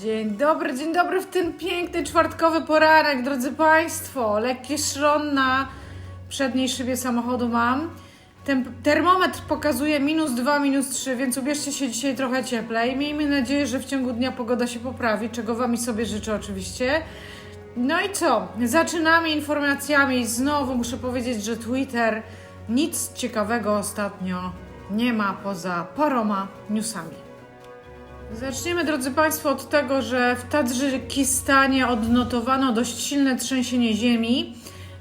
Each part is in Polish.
Dzień dobry, dzień dobry w ten piękny czwartkowy poranek, drodzy Państwo. Lekkie szron na przedniej szybie samochodu mam. Tem- termometr pokazuje minus 2, minus 3, więc ubierzcie się dzisiaj trochę cieplej. Miejmy nadzieję, że w ciągu dnia pogoda się poprawi, czego Wam i sobie życzę oczywiście. No i co? Zaczynamy informacjami. Znowu muszę powiedzieć, że Twitter nic ciekawego ostatnio nie ma poza paroma newsami. Zaczniemy, drodzy Państwo, od tego, że w Tadżykistanie odnotowano dość silne trzęsienie ziemi.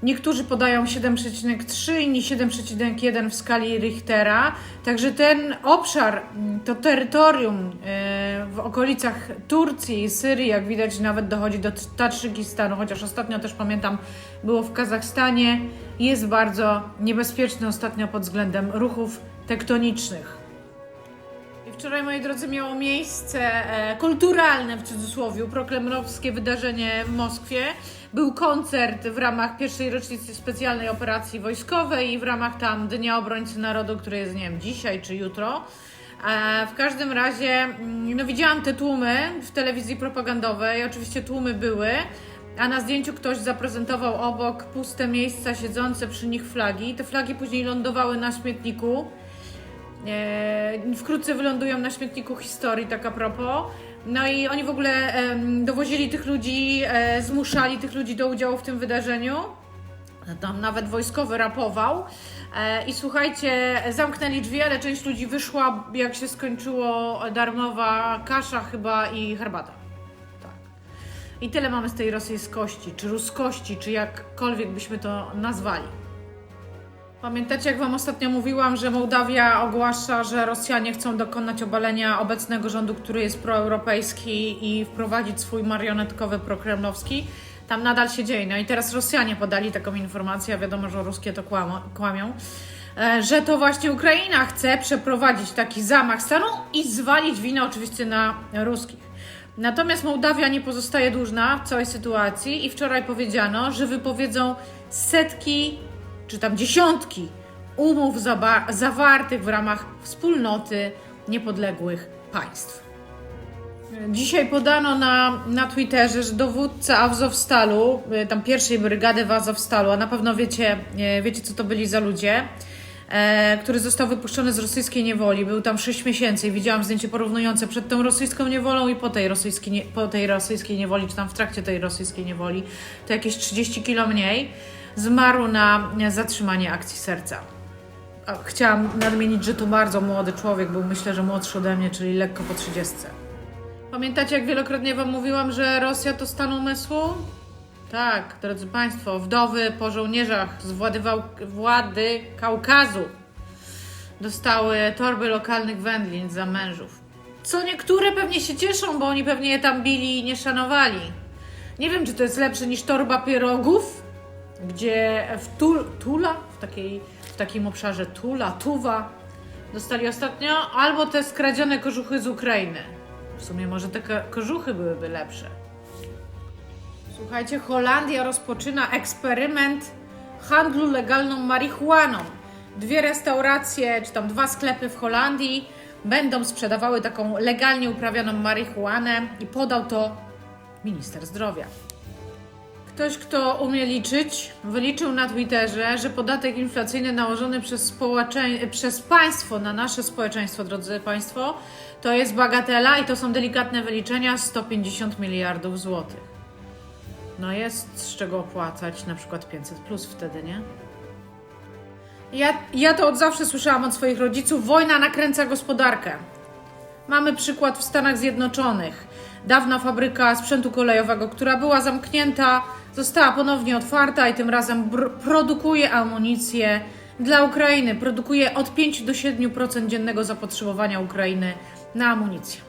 Niektórzy podają 7,3, inni 7,1 w skali Richtera. Także ten obszar, to terytorium e, w okolicach Turcji i Syrii, jak widać, nawet dochodzi do Tadżykistanu, chociaż ostatnio też pamiętam, było w Kazachstanie, jest bardzo niebezpieczny ostatnio pod względem ruchów tektonicznych. Wczoraj, moi drodzy, miało miejsce e, kulturalne w cudzysłowie, proklemrowskie wydarzenie w Moskwie. Był koncert w ramach pierwszej rocznicy specjalnej operacji wojskowej i w ramach tam Dnia Obrońcy Narodu, który jest, nie wiem, dzisiaj czy jutro. E, w każdym razie, mm, no widziałam te tłumy w telewizji propagandowej, oczywiście tłumy były, a na zdjęciu ktoś zaprezentował obok puste miejsca, siedzące przy nich flagi. Te flagi później lądowały na śmietniku. E, wkrótce wylądują na śmietniku historii, tak a propos. No i oni w ogóle dowozili tych ludzi, e, zmuszali tych ludzi do udziału w tym wydarzeniu. Tam nawet wojskowy rapował. E, I słuchajcie, zamknęli drzwi, ale część ludzi wyszła, jak się skończyło darmowa kasza chyba i herbata. Tak. I tyle mamy z tej rosyjskości, czy ruskości, czy jakkolwiek byśmy to nazwali. Pamiętacie, jak Wam ostatnio mówiłam, że Mołdawia ogłasza, że Rosjanie chcą dokonać obalenia obecnego rządu, który jest proeuropejski i wprowadzić swój marionetkowy prokremlowski? Tam nadal się dzieje. No i teraz Rosjanie podali taką informację, a wiadomo, że ruskie to kłamią, e, że to właśnie Ukraina chce przeprowadzić taki zamach stanu i zwalić winę oczywiście na ruskich. Natomiast Mołdawia nie pozostaje dłużna w całej sytuacji i wczoraj powiedziano, że wypowiedzą setki czy tam dziesiątki umów zawartych w ramach wspólnoty niepodległych państw. Dzisiaj podano na, na Twitterze, że dowódca Azowstalu, y, tam pierwszej brygady w Azowstalu, a na pewno wiecie, e, wiecie co to byli za ludzie, e, który został wypuszczony z rosyjskiej niewoli. Był tam 6 miesięcy i widziałam zdjęcie porównujące przed tą rosyjską niewolą i po tej rosyjskiej, po tej rosyjskiej niewoli, czy tam w trakcie tej rosyjskiej niewoli. To jakieś 30 kilo mniej. Zmarł na zatrzymanie akcji serca. Chciałam nadmienić, że to bardzo młody człowiek, był myślę, że młodszy ode mnie, czyli lekko po 30. Pamiętacie, jak wielokrotnie Wam mówiłam, że Rosja to stan umysłu? Tak, drodzy Państwo, wdowy po żołnierzach z władzy Kaukazu dostały torby lokalnych wędlin za mężów. Co niektóre pewnie się cieszą, bo oni pewnie je tam bili i nie szanowali. Nie wiem, czy to jest lepsze niż torba pierogów, gdzie w Tul, Tula, w, takiej, w takim obszarze Tula, Tuwa, dostali ostatnio, albo te skradzione kożuchy z Ukrainy. W sumie może te ko- kożuchy byłyby lepsze. Słuchajcie, Holandia rozpoczyna eksperyment handlu legalną marihuaną. Dwie restauracje, czy tam dwa sklepy w Holandii będą sprzedawały taką legalnie uprawianą marihuanę i podał to minister zdrowia. Ktoś, kto umie liczyć, wyliczył na Twitterze, że podatek inflacyjny nałożony przez, przez państwo na nasze społeczeństwo, drodzy Państwo, to jest bagatela i to są delikatne wyliczenia 150 miliardów złotych. No jest z czego opłacać na przykład 500 plus wtedy, nie? Ja, ja to od zawsze słyszałam od swoich rodziców, wojna nakręca gospodarkę. Mamy przykład w Stanach Zjednoczonych. Dawna fabryka sprzętu kolejowego, która była zamknięta, została ponownie otwarta i tym razem produkuje amunicję dla Ukrainy. Produkuje od 5 do 7% dziennego zapotrzebowania Ukrainy na amunicję.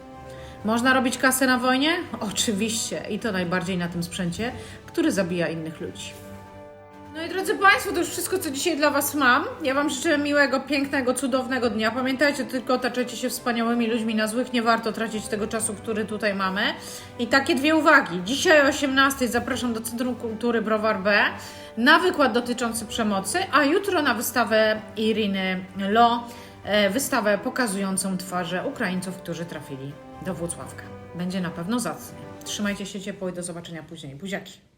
Można robić kasę na wojnie? Oczywiście i to najbardziej na tym sprzęcie, który zabija innych ludzi. No i drodzy Państwo, to już wszystko, co dzisiaj dla Was mam. Ja Wam życzę miłego, pięknego, cudownego dnia. Pamiętajcie, tylko otaczajcie się wspaniałymi ludźmi na złych. Nie warto tracić tego czasu, który tutaj mamy. I takie dwie uwagi. Dzisiaj o 18 zapraszam do Centrum Kultury Browar B na wykład dotyczący przemocy, a jutro na wystawę Iriny Lo, e, wystawę pokazującą twarze Ukraińców, którzy trafili do Włocławka. będzie na pewno zacnie. Trzymajcie się ciepło i do zobaczenia później. Buziaki.